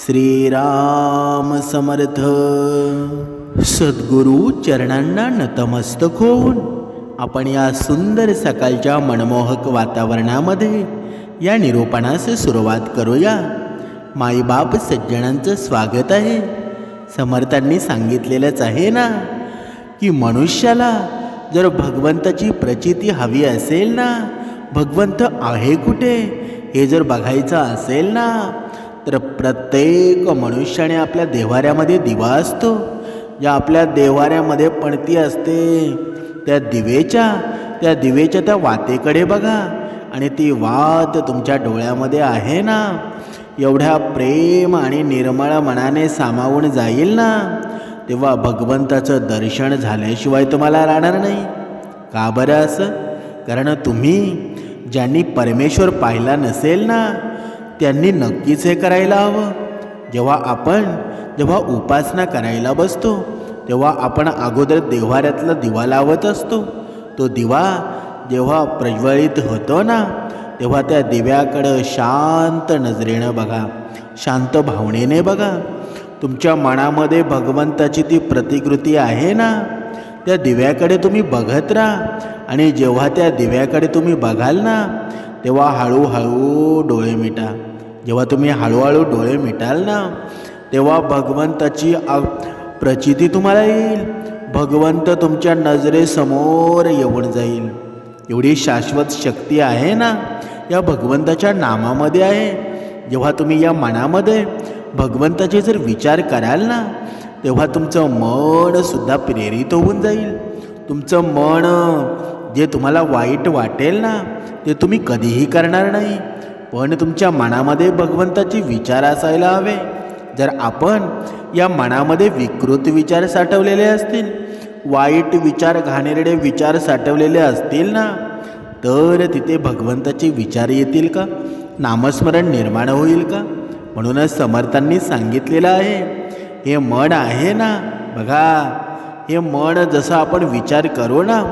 श्रीराम समर्थ। सद्गुरु चरणांना नतमस्तक होऊन आपण या सुंदर सकाळच्या मनमोहक वातावरणामध्ये या निरूपणास सुरुवात करूया. माईबाप सज्जनांचं स्वागत आहे. समर्थांनी सांगितलेलंच आहे ना की मनुष्याला जर भगवंताची प्रचिती हवी असेल ना भगवंत आहे कुठे हे जर बघायचं असेल ना तर प्रत्येक मनुष्याने आपल्या देवाऱ्यामध्ये दिवा असतो. ज्या आपल्या देवाऱ्यामध्ये पणती असते त्या दिवेच्या त्या दिवेच्या त्या वातेकडे बघा. आणि ती वात तुमच्या डोळ्यामध्ये आहे ना? एवढ्या प्रेम आणि निर्मळ मनाने सामावून जाईल ना? तेव्हा भगवंताचं दर्शन झाल्याशिवाय तुम्हाला राहणार नाही. का बरं असं? कारण तुम्ही ज्यांनी परमेश्वर पाहिला नसेल ना त्यांनी नक्कीच हे करायला हवं. जेव्हा आपण जेव्हा उपासना करायला बसतो तेव्हा आपण अगोदर देव्हाऱ्यातला दिवा लावत असतो. तो दिवा जेव्हा प्रज्वलित होतो ना तेव्हा त्या दिव्याकडं शांत नजरेनं बघा शांत भावनेने बघा. तुमच्या मनामध्ये भगवंताची ती प्रतिकृती आहे ना त्या दिव्याकडे तुम्ही बघत राहा. आणि जेव्हा त्या दिव्याकडे तुम्ही बघाल ना तेव्हा हळूहळू डोळे मिटा. जेव्हा तुम्ही हळूहळू डोळे मिटाल ना तेव्हा भगवंताची प्रचिती तुम्हाला येईल. भगवंत तुमच्या नजरेसमोर येऊन जाईल. एवढी शाश्वत शक्ती आहे ना या भगवंताच्या नामामध्ये आहे. जेव्हा तुम्ही या मनामध्ये भगवंताचे जर विचार कराल ना तेव्हा तुमचं मनसुद्धा प्रेरित होऊन जाईल. तुमचं मन जे तुम्हाला वाईट वाटेल ना ते तुम्ही कधीही करणार नाही. पण तुमच्या मनामध्ये भगवंताचे विचार असायला हवे. जर आपण या मनामध्ये विकृत विचार साठवलेले असतील वाईट विचार घाणेरडे विचार साठवलेले असतील ना तर तिथे भगवंताचे विचार येतील का? नामस्मरण निर्माण होईल का? म्हणूनच समर्थांनी सांगितलेलं आहे. हे मन आहे ना? बघा हे मन जसं आपण विचार करू ना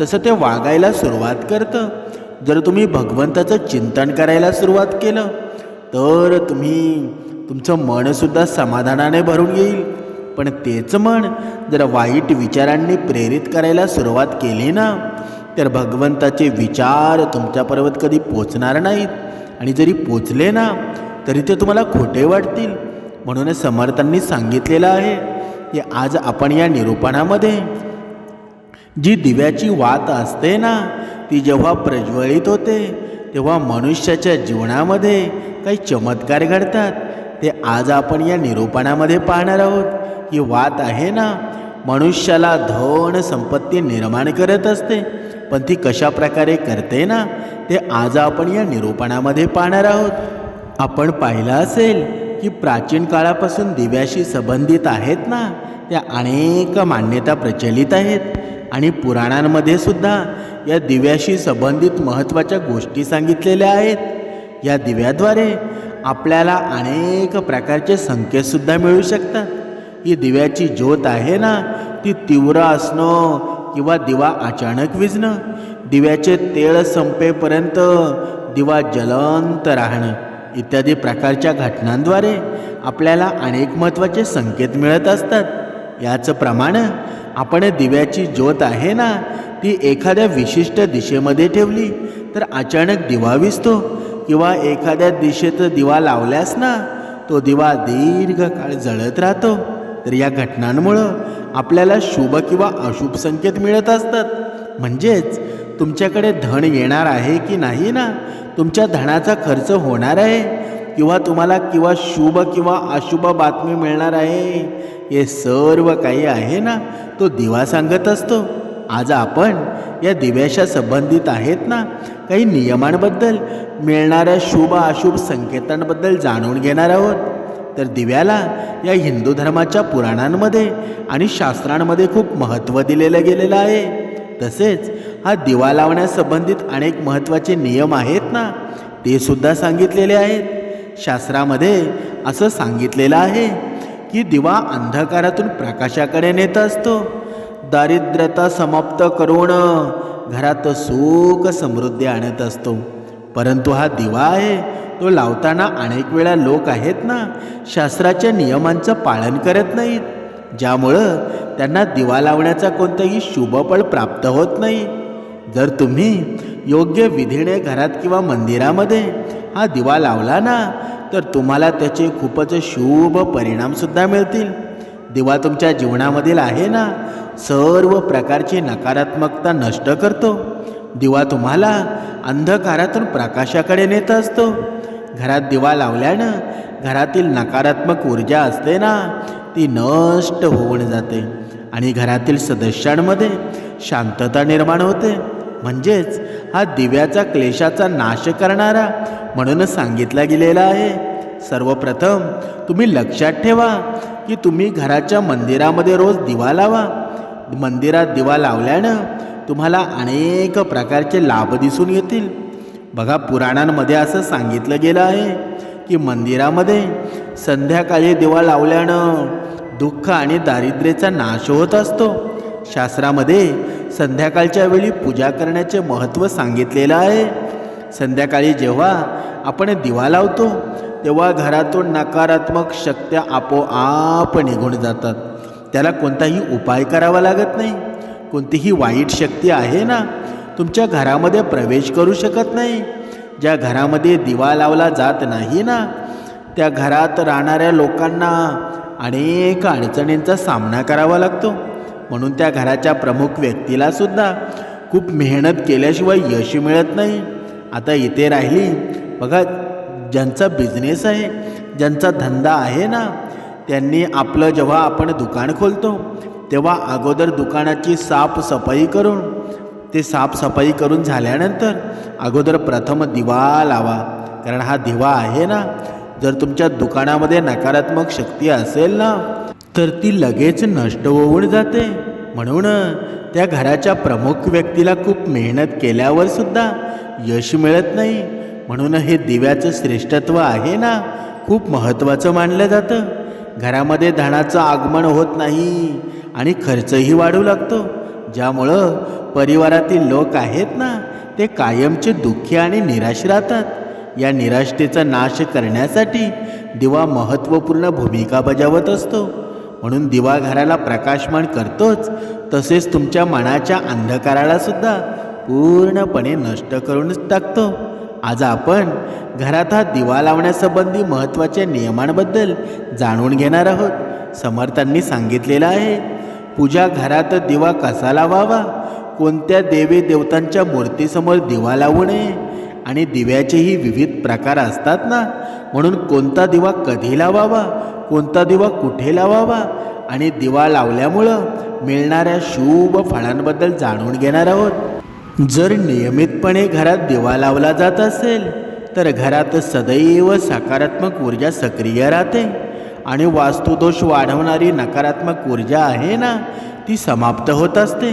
तसं ते वागायला सुरुवात करतं. जर तुम्ही भगवंताचं चिंतन करायला सुरुवात केलं तर तुम्ही तुमचं मनसुद्धा समाधानाने भरून येईल. पण तेच मन जर वाईट विचारांनी प्रेरित करायला सुरुवात केली ना तर भगवंताचे विचार तुमच्यापर्यंत कधी पोचणार नाहीत. आणि जरी पोचले ना तरी ते तुम्हाला खोटे वाटतील. म्हणून समर्थांनी सांगितलेलं आहे की आज आपण या निरूपणामध्ये जी दिव्याची वात असते ना ती जेव्हा प्रज्वलित होते तेव्हा मनुष्याच्या जीवनामध्ये काही चमत्कार घडतात. ते आज आपण या निरूपणामध्ये पाहणार आहोत. ही वात आहे ना मनुष्याला धन संपत्ती निर्माण करत असते. पण ती कशा प्रकारे करते ना ते आज आपण या निरूपणामध्ये पाहणार आहोत. आपण पाहिलं असेल की प्राचीन काळापासून दिव्याशी संबंधित आहेत ना त्या अनेक मान्यता प्रचलित आहेत. आणि पुराणांमध्ये सुद्धा या दिव्याशी संबंधित महत्त्वाच्या गोष्टी सांगितलेल्या आहेत. या दिव्याद्वारे आपल्याला अनेक प्रकारचे संकेतसुद्धा मिळू शकतात. ही दिव्याची ज्योत आहे ना ती तीव्र असणं किंवा दिवा अचानक विजणं दिव्याचे तेळ संपेपर्यंत दिवा जलंत राहणं इत्यादी प्रकारच्या घटनांद्वारे आपल्याला अनेक महत्त्वाचे संकेत मिळत असतात. याचं प्रमाण आपण दिव्याची ज्योत आहे ना ती एखाद्या विशिष्ट दिशेमध्ये ठेवली तर अचानक दिवा विसतो. किंवा एखाद्या दिशेत दिवा लावल्यास ना तो दिवा दीर्घकाळ जळत राहतो. तर या घटनांमुळं आपल्याला शुभ किंवा अशुभ संकेत मिळत असतात. म्हणजेच तुमच्याकडे धन येणार आहे की नाही ना तुमच्या धनाचा खर्च होणार आहे. किंवा तुम्हाला किंवा शुभ किंवा अशुभ बातमी मिळणार आहे. हे सर्व काही आहे ना? तो दिवा सांगत असतो. आज आपण या दिव्याशा संबंधित आहेत ना काही नियमांबद्दल मिळणाऱ्या शुभ अशुभ संकेतांबद्दल जाणून घेणार आहोत. तर दिव्याला या हिंदू धर्माच्या पुराणांमध्ये आणि शास्त्रांमध्ये खूप महत्त्व दिलेलं गेलेलं आहे. तसेच हा दिवा लावण्यासंबंधित अनेक महत्त्वाचे नियम आहेत ना ते सुद्धा सांगितलेले आहेत. शास्त्रामध्ये असं सांगितलेलं आहे की दिवा अंधकारातून प्रकाशाकडे नेत असतो. दारिद्र्यता समाप्त करून घरात सुख समृद्धी आणत असतो. परंतु हा दिवा आहे तो लावताना अनेक वेळा लोक आहेत ना शास्त्राच्या नियमांचं पालन करत नाहीत. ज्यामुळं त्यांना दिवा लावण्याचा कोणताही शुभफळ प्राप्त होत नाही. जर तुम्ही योग्य विधीने घरात किंवा मंदिरामध्ये हा दिवा लावला ना तर तुम्हाला त्याचे खूपच शुभ परिणामसुद्धा मिळतील. दिवा तुमच्या जीवनामधील आहे ना सर्व प्रकारची नकारात्मकता नष्ट करतो. दिवा तुम्हाला अंधकारातून प्रकाशाकडे नेत असतो. घरात दिवा लावल्यानं घरातील नकारात्मक ऊर्जा असते ना ती नष्ट होऊन जाते आणि घरातील सदस्यांमध्ये शांतता निर्माण होते. म्हणजेच हा दिव्याचा क्लेशाचा नाश करणारा म्हणून सांगितला गेलेला आहे. सर्वप्रथम तुम्ही लक्षात ठेवा की तुम्ही घराच्या मंदिरामध्ये रोज दिवा लावा. मंदिरात दिवा लावल्यानं तुम्हाला अनेक प्रकारचे लाभ दिसून येतील. बघा पुराणांमध्ये असं सांगितलं गेलं आहे की मंदिरामध्ये संध्याकाळी दिवा लावल्यानं दुःख आणि दारिद्र्याचा नाश होत असतो. शास्त्रामध्ये संध्याकाळच्या वेळी पूजा करण्याचे महत्त्व सांगितलेलं आहे. संध्याकाळी जेव्हा आपण दिवा लावतो तेव्हा घरातून नकारात्मक शक्त्या आपोआप निघून जातात. त्याला कोणताही उपाय करावा लागत नाही. कोणतीही वाईट शक्ती आहे ना तुमच्या घरामध्ये प्रवेश करू शकत नाही. ज्या घरामध्ये दिवा लावला जात नाही ना त्या घरात राहणाऱ्या लोकांना अनेक अडचणींचा सामना करावा लागतो. म्हणून त्या घराच्या प्रमुख व्यक्तीला सुद्धा खूप मेहनत केल्याशिवाय यश मिळत नाही. आता इथे राहिली. बघा ज्यांचा बिझनेस आहे ज्यांचा धंदा आहे ना त्यांनी आपलं जेव्हा आपण दुकान खोलतो तेव्हा अगोदर दुकानाची साफसफाई करून ते साफसफाई करून झाल्यानंतर अगोदर प्रथम दिवा लावा. कारण हा दिवा आहे ना जर तुमच्या दुकानामध्ये नकारात्मक शक्ती असेल ना तर ती लगेच नष्ट होऊन जाते. म्हणून त्या घराच्या प्रमुख व्यक्तीला खूप मेहनत केल्यावर सुद्धा यश मिळत नाही. म्हणून हे दिव्याचं श्रेष्ठत्व आहे ना खूप महत्त्वाचं मानलं जातं. घरामध्ये धनाचं आगमन होत नाही आणि खर्चही वाढू लागतो. ज्यामुळं परिवारातील लोक आहेत ना ते कायमचे दुःखी आणि निराश राहतात. या निराशतेचा नाश करण्यासाठी दिवा महत्त्वपूर्ण भूमिका बजावत असतो. म्हणून दिवा घराला प्रकाशमान करतोच. तसेच तुमच्या मनाच्या अंधकाराला सुद्धा पूर्णपणे नष्ट करूनच टाकतो. आज आपण घरात हा दिवा लावण्यासंबंधी महत्त्वाच्या नियमांबद्दल जाणून घेणार आहोत. समर्थांनी सांगितलेलं आहे पूजा घरात दिवा कसा लावावा? कोणत्या देवी देवतांच्या मूर्तीसमोर दिवा लावू नये? आणि दिव्याचेही विविध प्रकार असतात ना? म्हणून कोणता दिवा कधी लावावा? कोणता दिवा कुठे लावावा? आणि दिवा लावल्यामुळं मिळणाऱ्या शुभ फळांबद्दल जाणून घेणार आहोत. जर नियमितपणे घरात दिवा लावला जात असेल तर घरात सदैव सकारात्मक ऊर्जा सक्रिय राहते. आणि वास्तुदोष वाढवणारी नकारात्मक ऊर्जा आहे ना ती समाप्त होत असते.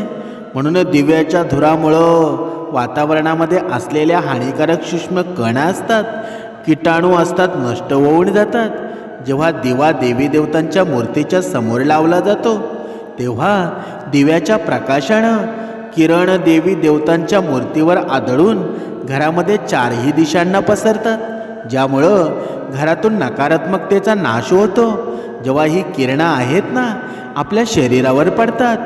म्हणून दिव्याच्या धुरामुळं वातावरणामध्ये असलेल्या हानिकारक सूक्ष्म कण असतात किटाणू असतात नष्ट होऊन जातात. जेव्हा दिवा देवी देवतांच्या मूर्तीच्या समोर लावला जातो तेव्हा दिव्याच्या प्रकाशानं किरण देवी देवतांच्या मूर्तीवर आदळून घरामध्ये चारही दिशांना पसरतात ज्यामुळं घरातून नकारात्मकतेचा नाश होतो. जेव्हा ही किरणं आहेत ना आपल्या शरीरावर पडतात.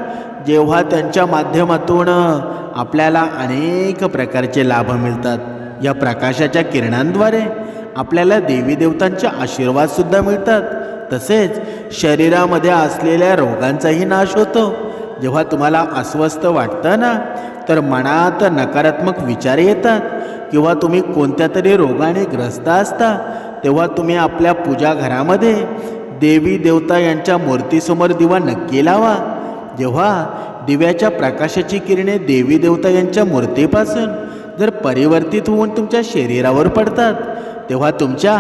जेव्हा त्यांच्या माध्यमातून आपल्याला अनेक प्रकारचे लाभ मिळतात या प्रकाशाच्या किरणांद्वारे. आपल्याला देवी देवतांचे आशीर्वादसुद्धा मिळतात. तसेच शरीरामध्ये असलेल्या रोगांचाही नाश होतो. जेव्हा तुम्हाला अस्वस्थ वाटतं ना तर मनात नकारात्मक विचार येतात. किंवा तुम्ही कोणत्या तरी रोगाने ग्रस्त असता तेव्हा तुम्ही आपल्या पूजा घरामध्ये देवी देवता यांच्या मूर्तीसमोर दिवा नक्की लावा. जेव्हा दिव्याच्या प्रकाशाची किरणे देवी देवता यांच्या मूर्तीपासून जर परिवर्तित होऊन तुमच्या शरीरावर पडतात तेव्हा तुमच्या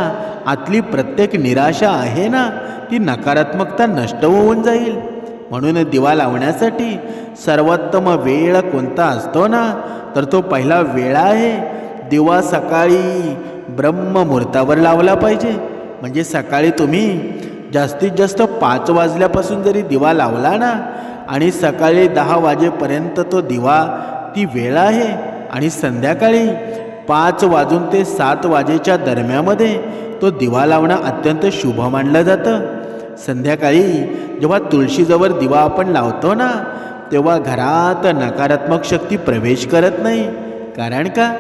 आतली प्रत्येक निराशा आहे ना ती नकारात्मकता नष्ट होऊन जाईल. म्हणून दिवा लावण्यासाठी सर्वोत्तम वेळ कोणता असतो ना तर तो पहिला वेळ आहे. दिवा सकाळी ब्रह्ममुहूर्तावर लावला पाहिजे. म्हणजे सकाळी तुम्ही जास्तीत जास्त पाच वाजल्यापासून जरी दिवा लावला ना आणि सकाळी दहा वाजेपर्यंत तो दिवा ती वेळ आहे. आणि संध्याकाळी पाच वाजून ते सात वाजेच्या दरम्यामध्ये तो दिवा लावणं अत्यंत शुभ मानलं जातं. संध्याकाळी जेव्हा तुळशीजवळ दिवा आपण लावतो ना तेव्हा घरात नकारात्मक शक्ती प्रवेश करत नाही. कारण का?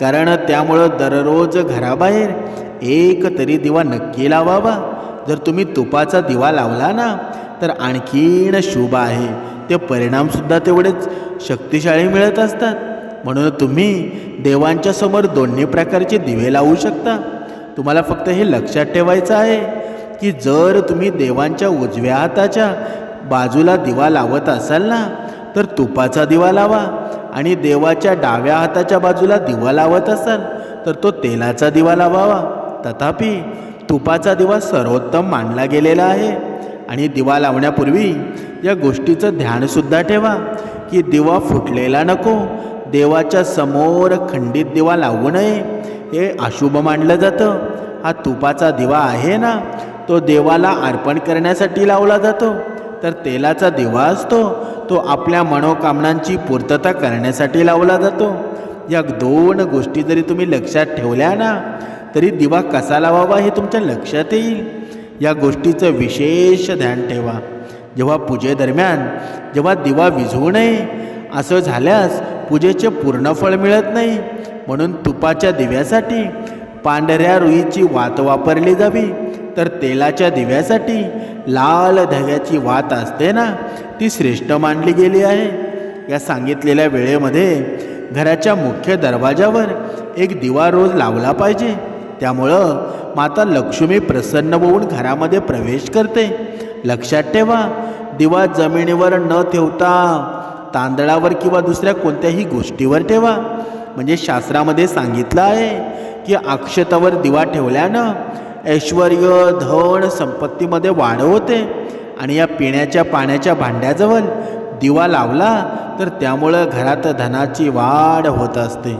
कारण त्यामुळं दररोज घराबाहेर एक तरी दिवा नक्की लावावा. जर तुम्ही तुपाचा दिवा लावला ना तर आणखीन शुभ आहे. ते परिणामसुद्धा तेवढेच शक्तिशाळी मिळत असतात. म्हणून तुम्ही देवांच्या समोर दोन्ही प्रकारचे दिवे लावू शकता. तुम्हाला फक्त हे लक्षात ठेवायचं आहे की जर तुम्ही देवांच्या उजव्या हाताच्या बाजूला दिवा लावत असाल ना तर तुपाचा दिवा लावा आणि देवाच्या डाव्या हाताच्या बाजूला दिवा लावत असाल तर तो तेलाचा दिवा लावावा. तथापि तुपाचा दिवा सर्वोत्तम मानला गेलेला आहे आणि दिवा लावण्यापूर्वी या गोष्टीचं ध्यानसुद्धा ठेवा की दिवा फुटलेला नको देवाच्या समोर खंडित दिवा लावू नये. हे अशुभ मानलं जातं. हा तुपाचा दिवा आहे ना? तो देवाला अर्पण करण्यासाठी लावला जातो. तर तेलाचा दिवा असतो. तो आपल्या मनोकामनांची पूर्तता करण्यासाठी लावला जातो. या दोन गोष्टी जरी तुम्ही लक्षात ठेवल्या ना तरी दिवा कसा लावावा हे तुमच्या लक्षात येईल. या गोष्टीचं विशेष ध्यान ठेवा. जेव्हा पूजेदरम्यान जेव्हा दिवा विझवू नये असं झाल्यास पूजेचे पूर्ण फळ मिळत नाही. म्हणून तुपाच्या दिव्यासाठी पांढऱ्या रुईची वात वापरली जावी. तर तेलाच्या दिव्यासाठी लाल धव्याची वात असते ना ती श्रेष्ठ मानली गेली आहे. या सांगितलेल्या वेळेमध्ये घराच्या मुख्य दरवाजावर एक दिवा रोज लावला पाहिजे. त्यामुळं माता लक्ष्मी प्रसन्न होऊन घरामध्ये प्रवेश करते. लक्षात ठेवा दिवा जमिनीवर न ठेवता तांदळावर किंवा दुसऱ्या कोणत्याही गोष्टीवर ठेवा. म्हणजे शास्त्रामध्ये सांगितलं आहे की अक्षतावर दिवा ठेवल्यानं ऐश्वर धन संपत्तीमध्ये वाढ होते आणि या पिण्याच्या पाण्याच्या भांड्याजवळ दिवा लावला तर त्यामुळं घरात धनाची वाढ होत असते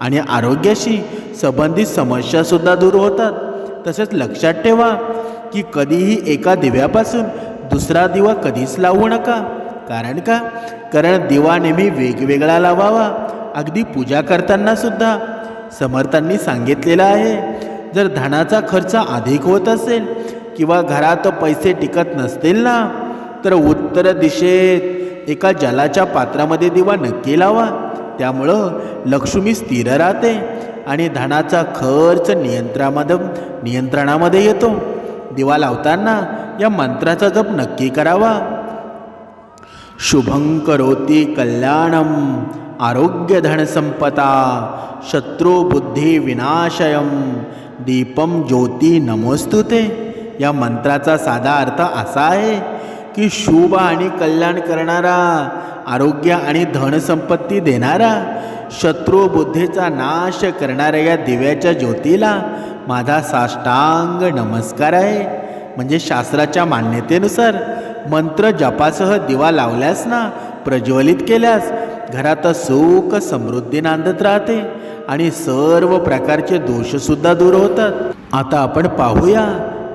आणि आरोग्याशी संबंधित समस्यासुद्धा दूर होतात. तसेच लक्षात ठेवा की कधीही एका दिव्यापासून दुसरा दिवा कधीच लावू नका. कारण का? कारण दिवा नेहमी वेगवेगळा लावावा. अगदी पूजा करताना सुद्धा. समर्थांनी सांगितलेलं आहे जर धनाचा खर्च अधिक होत असेल किंवा घरात पैसे टिकत नसतील ना तर उत्तर दिशेत एका जलाच्या पात्रामध्ये दिवा नक्की लावा. त्यामुळं लक्ष्मी स्थिर राहते आणि धनाचा खर्च नियंत्रणामध्ये नियंत्रणामध्ये येतो. दिवा लावताना या मंत्राचा जप नक्की करावा. शुभं करोति कल्याणम आरोग्य धनसंपदा दीपम ज्योती नमोस्तुते या मंत्राचा साधा अर्थ असा आहे की शुभ आणि कल्याण करणारा आरोग्य आणि धनसंपत्ती देणारा शत्रुबुद्धीचा नाश करणाऱ्या या दिव्याच्या ज्योतीला माझा साष्टांग नमस्कार आहे. म्हणजे शास्त्राच्या मान्यतेनुसार मंत्र जपासह दिवा लावल्यास ना प्रज्वलित केल्यास घरात सुख समृद्धी नांदत राहते आणि सर्व प्रकारचे दोषसुद्धा दूर होतात. आता आपण पाहूया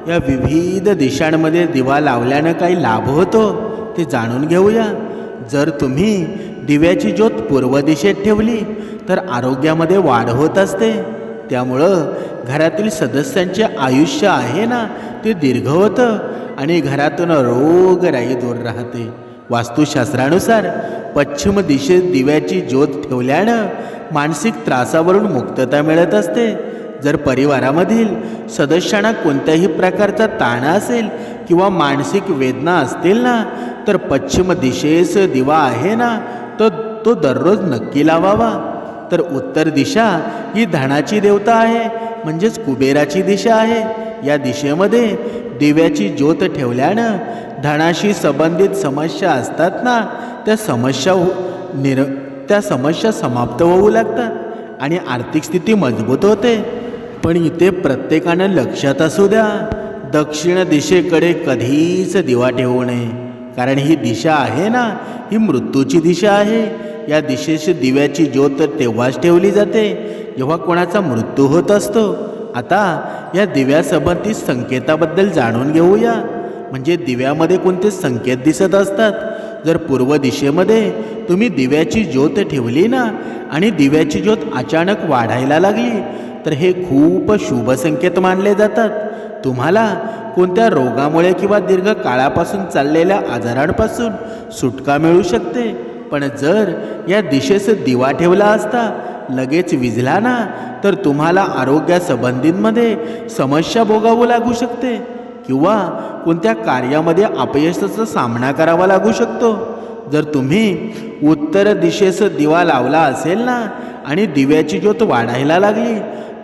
या विविध दिशांमध्ये दिवा लावल्यानं काही लाभ होतो ते जाणून घेऊया. जर तुम्ही दिव्याची ज्योत पूर्व दिशेत ठेवली तर आरोग्यामध्ये वाढ होत असते. त्यामुळं घरातील सदस्यांचे आयुष्य आहे ना ते दीर्घ होतं. आणि घरातून रोगराई दूर राहते. वास्तुशास्त्रानुसार पश्चिम दिशेत दिव्याची ज्योत ठेवल्यानं मानसिक त्रासावरून मुक्तता मिळत असते. जर परिवारामधील सदस्यांना कोणत्याही प्रकारचा ताणा असेल किंवा मानसिक वेदना असतील ना तर पश्चिम दिशेस दिवा आहे ना तो तो दररोज नक्की लावावा. तर उत्तर दिशा ही धनाची देवता आहे म्हणजेच कुबेराची दिशा आहे. या दिशेमध्ये दिव्याची ज्योत ठेवल्यानं धनाशी संबंधित समस्या असतात ना त्या समस्या निर त्या समस्या समाप्त होऊ लागतात आणि आर्थिक स्थिती मजबूत होते. पण इथे प्रत्येकानं लक्षात असू द्या दक्षिण दिशेकडे कधीच दिवा ठेवू नये. कारण ही दिशा आहे ना ही मृत्यूची दिशा आहे. या दिशेशी दिव्याची ज्योत तेव्हाच ठेवली जाते जेव्हा कोणाचा मृत्यू होत असतो. आता या दिव्यासंबंधित संकेताबद्दल जाणून घेऊया. म्हणजे दिव्यामध्ये कोणते संकेत दिसत असतात? जर पूर्व दिशेमध्ये तुम्ही दिव्याची ज्योत ठेवली ना आणि दिव्याची ज्योत अचानक वाढायला लागली तर हे खूप शुभ संकेत मानले जातात. तुम्हाला कोणत्या रोगामुळे किंवा दीर्घ काळापासून चाललेल्या आजारांपासून सुटका मिळू शकते? पण जर या दिशेस दिवा ठेवला असता लगेच विझला ना तर तुम्हाला आरोग्यासंबंधींमध्ये समस्या भोगावं लागू शकते किंवा कोणत्या कार्यामध्ये अपयशाचा सामना करावा लागू शकतो. जर तुम्ही उत्तर दिशेस दिवा लावला असेल ना आणि दिव्याची ज्योत वाढायला लागली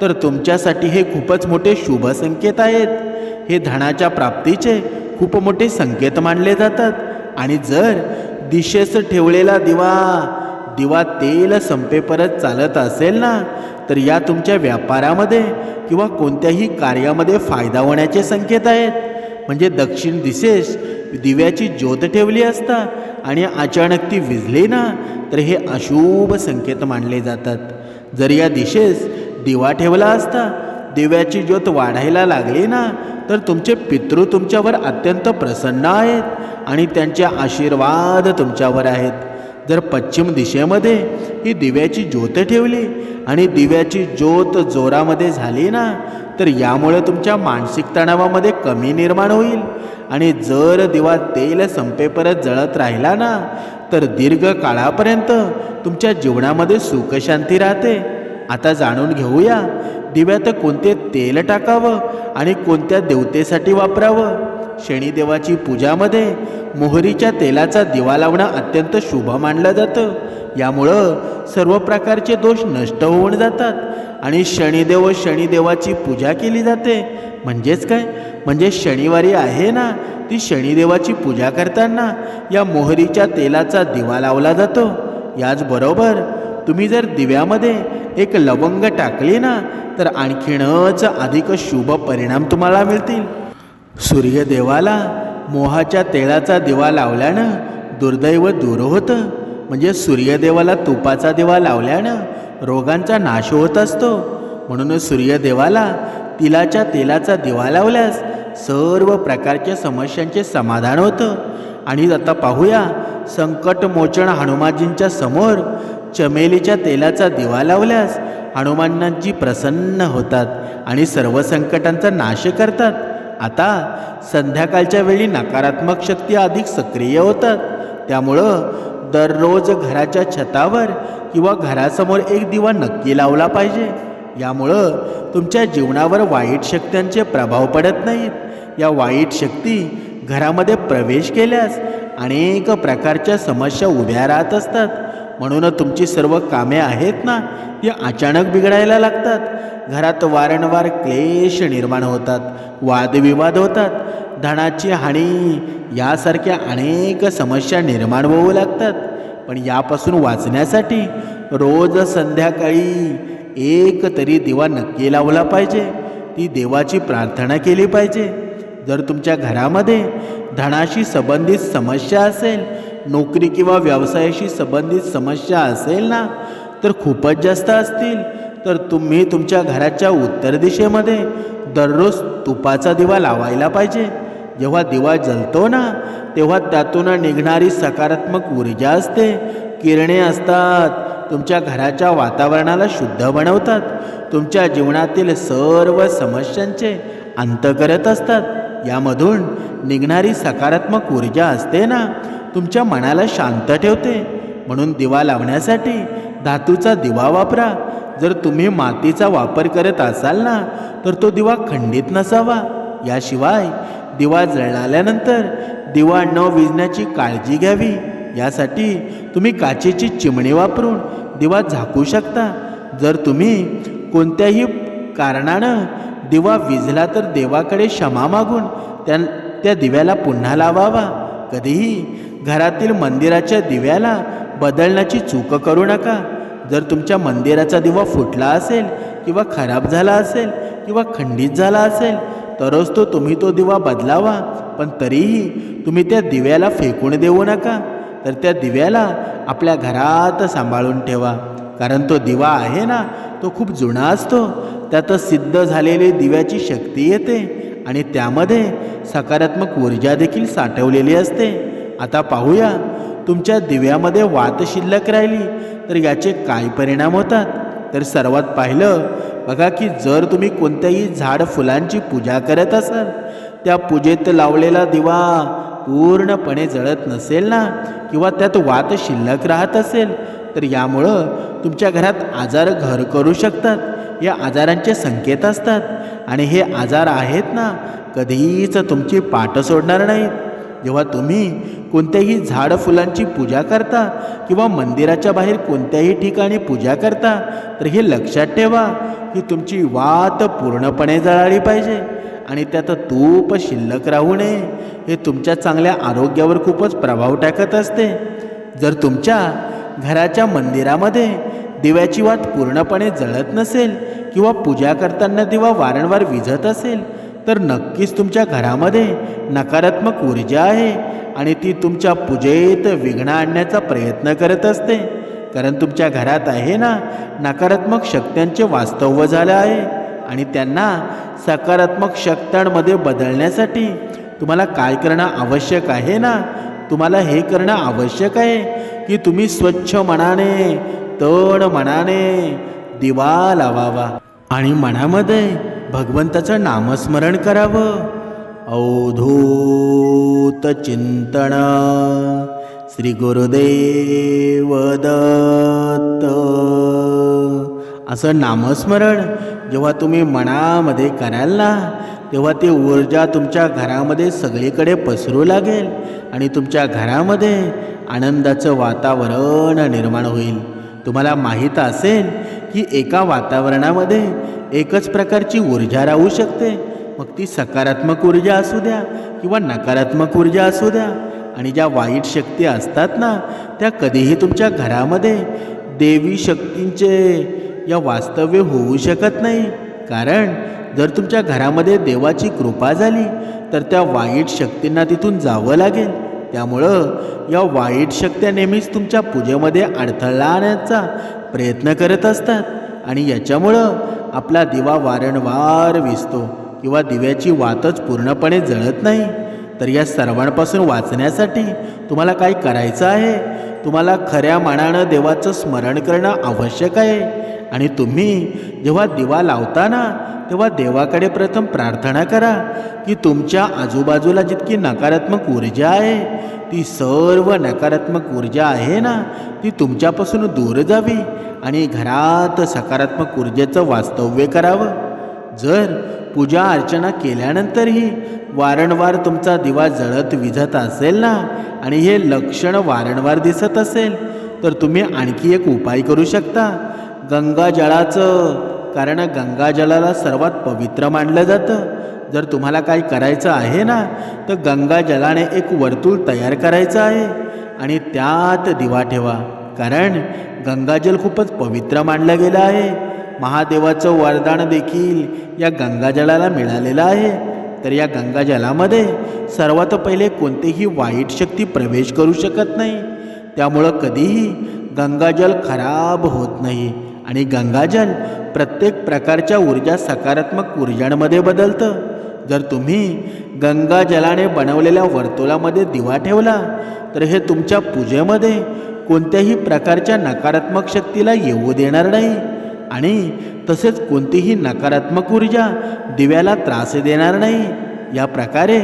तर तुमच्यासाठी हे खूपच मोठे शुभ संकेत आहेत. हे धनाच्या प्राप्तीचे खूप मोठे संकेत मानले जातात. आणि जर दिशेस ठेवलेला दिवा. दिवा तेल संपेपर्यंत चालत असेल ना तर या तुमच्या व्यापारामध्ये किंवा कोणत्याही कार्यामध्ये फायदा होण्याचे संकेत आहेत. म्हणजे दक्षिण दिशेस दिव्याची ज्योत ठेवली असता आणि अचानक ती विजली ना तर हे अशुभ संकेत मानले जातात. जर या दिशेस दिवा ठेवला असता दिव्याची ज्योत वाढायला लागली ना तर तुमचे पितृ तुमच्यावर अत्यंत प्रसन्न आहेत आणि त्यांचे आशीर्वाद तुमच्यावर आहेत. जर पश्चिम दिशेमध्ये ही दिव्याची ज्योत ठेवली आणि दिव्याची ज्योत जोरामध्ये झाली ना तर यामुळे तुमच्या मानसिक तणावामध्ये कमी निर्माण होईल. आणि जर दिवा तेल संपेपर्यंत जळत राहिला ना तर दीर्घ काळापर्यंत तुमच्या जीवनामध्ये सुखशांती राहते. आता जाणून घेऊया. दिव्यात कोणते तेल टाकावं आणि कोणत्या देवतेसाठी वापरावं? शनिदेवाची पूजामध्ये मोहरीच्या तेलाचा दिवा लावणं अत्यंत शुभ मानलं जातं. यामुळं सर्व प्रकारचे दोष नष्ट होऊन जातात आणि शनिदेव व शनिदेवाची पूजा केली जाते. म्हणजेच काय? म्हणजे शनिवारी आहे ना ती शनिदेवाची पूजा करताना या मोहरीच्या तेलाचा दिवा लावला जातो. याचबरोबर तुम्ही जर दिव्यामध्ये एक लवंग टाकली ना तर आणखीनच अधिक शुभ परिणाम तुम्हाला मिळतील. सूर्यदेवाला मोहाच्या तेलाचा दिवा लावल्यानं दुर्दैव दूर होतं. म्हणजे सूर्यदेवाला तुपाचा दिवा लावल्यानं रोगांचा नाश होत असतो. म्हणून सूर्यदेवाला तिलाच्या तेलाचा दिवा लावल्यास सर्व प्रकारच्या समस्यांचे समाधान होतं. आणि आता पाहूया संकटमोचन हनुमानजींच्या समोर चमेलीच्या तेलाचा दिवा लावल्यास हनुमानांची प्रसन्न होतात आणि सर्व संकटांचा नाश करतात आता संध्याकाळच्या वेळी नकारात्मक शक्ती अधिक सक्रिय होतात. त्यामुळं दररोज घराच्या छतावर किंवा घरासमोर एक दिवा नक्की लावला पाहिजे. यामुळं तुमच्या जीवनावर वाईट शक्त्यांचे प्रभाव पडत नाहीत. या वाईट शक्ती घरामध्ये प्रवेश केल्यास अनेक प्रकारच्या समस्या उभ्या राहत असतात. म्हणून तुमची सर्व कामे आहेत ना ती अचानक बिघडायला लागतात. घरात वारंवार क्लेश निर्माण होतात वादविवाद होतात धनाची हानी यासारख्या अनेक समस्या निर्माण होऊ लागतात. पण यापासून वाचण्यासाठी रोज संध्याकाळी एक तरी दिवा नक्की लावला पाहिजे. ती देवाची प्रार्थना केली पाहिजे. जर तुमच्या घरामध्ये धनाशी संबंधित समस्या असेल नोकरी किंवा व्यवसायाशी संबंधित समस्या असेल ना तर खूपच जास्त असतील. तर तुम्ही तुमच्या घराच्या उत्तर दिशेमध्ये दररोज तुपाचा दिवा लावायला पाहिजे. जेव्हा दिवा जलतो ना तेव्हा त्यातून निघणारी सकारात्मक ऊर्जा असते. किरणे असतात तुमच्या घराच्या वातावरणाला शुद्ध बनवतात. तुमच्या जीवनातील सर्व समस्यांचे अंत करत असतात. यामधून निघणारी सकारात्मक ऊर्जा असते ना तुमच्या मनाला शांत ठेवते. म्हणून दिवा लावण्यासाठी धातूचा दिवा वापरा. जर तुम्ही मातीचा वापर करत असाल ना तर तो दिवा खंडित नसावा. याशिवाय दिवा जळाल्यानंतर दिवा न विजण्याची काळजी घ्यावी. यासाठी तुम्ही काचेची चिमणी वापरून दिवा झाकू शकता. जर तुम्ही कोणत्याही कारणानं दिवा विझला तर देवाकडे क्षमा मागून त्या त्या दिव्याला पुन्हा लावावा. कधीही घरातील मंदिराच्या दिव्याला बदलण्याची चूक करू नका. जर तुमच्या मंदिराचा दिवा फुटला असेल किंवा खराब झाला असेल किंवा खंडित झाला असेल तरच तो तुम्ही तो दिवा बदलावा. पण तरीही तुम्ही त्या दिव्याला फेकून देऊ नका. तर त्या दिव्याला आपल्या घरात सांभाळून ठेवा. कारण तो दिवा आहे ना तो खूप जुना असतो. त्यात सिद्ध झालेली दिव्याची शक्ती येते. आणि त्यामध्ये सकारात्मक ऊर्जा देखील साठवलेली असते. आता पाहूया तुमच्या दिव्यामध्ये वात शिल्लक राहिली तर याचे काय परिणाम होतात? तर सर्वात पाहिलं बघा की जर तुम्ही कोणत्याही झाड फुलांची पूजा करत असाल त्या पूजेत लावलेला दिवा पूर्णपणे जळत नसेल ना किंवा त्यात वात शिल्लक राहत असेल तर यामुळं तुमच्या घरात आजार घर करू शकतात. या आजारांचे संकेत असतात. आणि हे आजार आहेत ना कधीच तुमची पाठ सोडणार नाहीत. जेव्हा तुम्ही कोणत्याही झाड फुलांची पूजा करता किंवा मंदिराच्या बाहेर कोणत्याही ठिकाणी पूजा करता तर हे लक्षात ठेवा की तुमची वात पूर्णपणे जळाली पाहिजे आणि त्यात तूप शिल्लक राहू नये. हे तुमच्या चांगल्या आरोग्यावर खूपच प्रभाव टाकत असते. जर तुमच्या घराच्या मंदिरामध्ये दिव्याची वात पूर्णपणे जळत नसेल किंवा पूजा करताना दिवा वारंवार विझत असेल तर नक्कीच तुमच्या घरामध्ये नकारात्मक ऊर्जा आहे आणि ती तुमच्या पूजेत विघ्न आणण्याचा प्रयत्न करत असते. कारण तुमच्या घरात आहे ना नकारात्मक शक्त्यांचे वास्तव्य झालं आहे आणि त्यांना सकारात्मक शक्त्यांमध्ये बदलण्यासाठी तुम्हाला काय करणं आवश्यक आहे ना? तुम्हाला हे करणं आवश्यक आहे की तुम्ही स्वच्छ मनाने तण मनाने दिवा लावावा. आणि मनामध्ये भगवंताचं नामस्मरण करावं. अवधूत चिंतन. श्री गुरुदेव दत्त. असं नामस्मरण जेव्हा तुम्ही मनामध्ये कराल ना तेव्हा ती ऊर्जा तुमच्या घरामध्ये सगळीकडे पसरू लागेल आणि तुमच्या घरामध्ये आनंदाचं वातावरण निर्माण होईल. तुम्हाला माहीत असेल की एका वातावरणामध्ये एकच प्रकारची ऊर्जा राहू शकते. मग ती सकारात्मक ऊर्जा असू द्या किंवा नकारात्मक ऊर्जा असू द्या. आणि ज्या वाईट शक्ती असतात ना त्या कधीही तुमच्या घरामध्ये देवी शक्तींचे या वास्तव्य होऊ शकत नाही. कारण जर तुमच्या घरामध्ये देवाची कृपा झाली तर त्या वाईट शक्तींना तिथून जावं लागेल. त्यामुळं या वाईट शक्त्या नेहमीच तुमच्या पूजेमध्ये अडथळा आणण्याचा प्रयत्न करत असतात. आणि याच्यामुळं आपला दिवा वारंवार विसतो किंवा दिव्याची वातच पूर्णपणे जळत नाही. तर या सर्वांपासून वाचण्यासाठी तुम्हाला काय करायचं आहे? तुम्हाला खऱ्या मनानं देवाचं स्मरण करणं आवश्यक आहे. आणि तुम्ही जेव्हा दिवा लावताना तेव्हा देवाकडे प्रथम प्रार्थना करा की तुमच्या आजूबाजूला जितकी नकारात्मक ऊर्जा आहे ती सर्व नकारात्मक ऊर्जा आहे ना ती तुमच्यापासून दूर जावी आणि घरात सकारात्मक ऊर्जेचं वास्तव्य करावं. जर पूजा अर्चना केल्यानंतरही वारंवार तुमचा दिवा जळत विझत असेल ना आणि हे लक्षण वारंवार दिसत असेल तर तुम्ही आणखी एक उपाय करू शकता. गंगाजळाचं कारण गंगाजलाला सर्वात पवित्र मानलं जातं. जर तुम्हाला काय करायचं आहे ना तर गंगाजलाने एक वर्तुळ तयार करायचं आहे. आणि त्यात दिवा ठेवा. कारण गंगाजल खूपच पवित्र मानलं गेलं आहे. महादेवाचं वरदान देखील या गंगाजलाला मिळालेलं आहे. तर या गंगाजलामध्ये सर्वात पहिले कोणतीही वाईट शक्ती प्रवेश करू शकत नाही. त्यामुळं कधीही गंगाजल खराब होत नाही. आणि गंगाजल प्रत्येक प्रकारच्या ऊर्जा सकारात्मक ऊर्जांमध्ये बदलतं. जर तुम्ही गंगाजलाने बनवलेल्या वर्तुळामध्ये दिवा ठेवला तर हे तुमच्या पूजेमध्ये कोणत्याही प्रकारच्या नकारात्मक शक्तीला येऊ देणार नाही आणि तसेच कोणतीही नकारात्मक ऊर्जा दिव्याला त्रास देणार नाही. या प्रकारे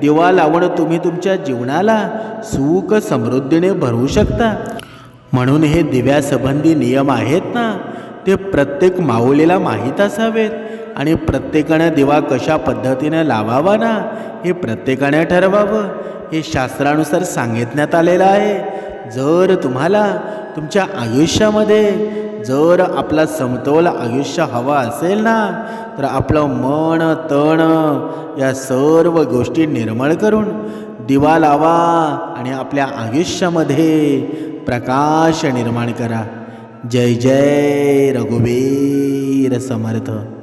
दिवा लावणं तुम्ही तुमच्या जीवनाला सुख समृद्धीने भरवू शकता. म्हणून हे दिव्यासंबंधी नियम आहेत ना? ते प्रत्येक माऊलीला माहीत असावेत. आणि प्रत्येकानं दिवा कशा पद्धतीनं लावावा ना हे प्रत्येकाने ठरवावं. हे शास्त्रानुसार सांगितण्यात आलेलं आहे. जर तुम्हाला तुमच्या आयुष्यामध्ये जर आपला समतोल आयुष्य हवा असेल ना तर आपलं मन तण या सर्व गोष्टी निर्मळ करून दिवा लावा आणि आपल्या आयुष्यामध्ये प्रकाश निर्माण करा. जय जय रघुवीर समर्थ.